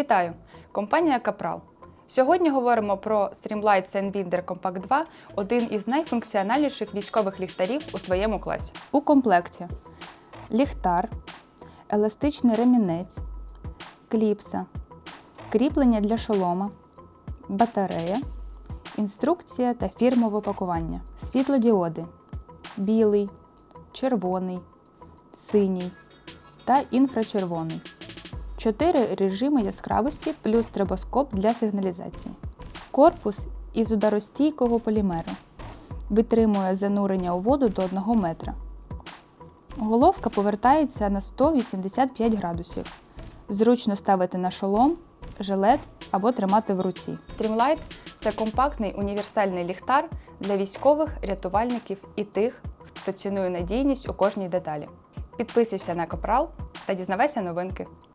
Вітаю! Компанія Капрал. Сьогодні говоримо про Streamlight Sandwinder Compact 2, один із найфункціональніших військових ліхтарів у своєму класі. У комплекті ліхтар, еластичний ремінець, кліпса, кріплення для шолома, батарея, інструкція та фірмове пакування, світлодіоди, білий, червоний, синій та інфрачервоний. Чотири режими яскравості плюс трибоскоп для сигналізації. Корпус із ударостійкого полімеру. Витримує занурення у воду до 1 метра. Головка повертається на 185 градусів. Зручно ставити на шолом, жилет або тримати в руці. Streamlight – це компактний універсальний ліхтар для військових, рятувальників і тих, хто цінує надійність у кожній деталі. Підписуйся на Капрал та дізнавайся новинки.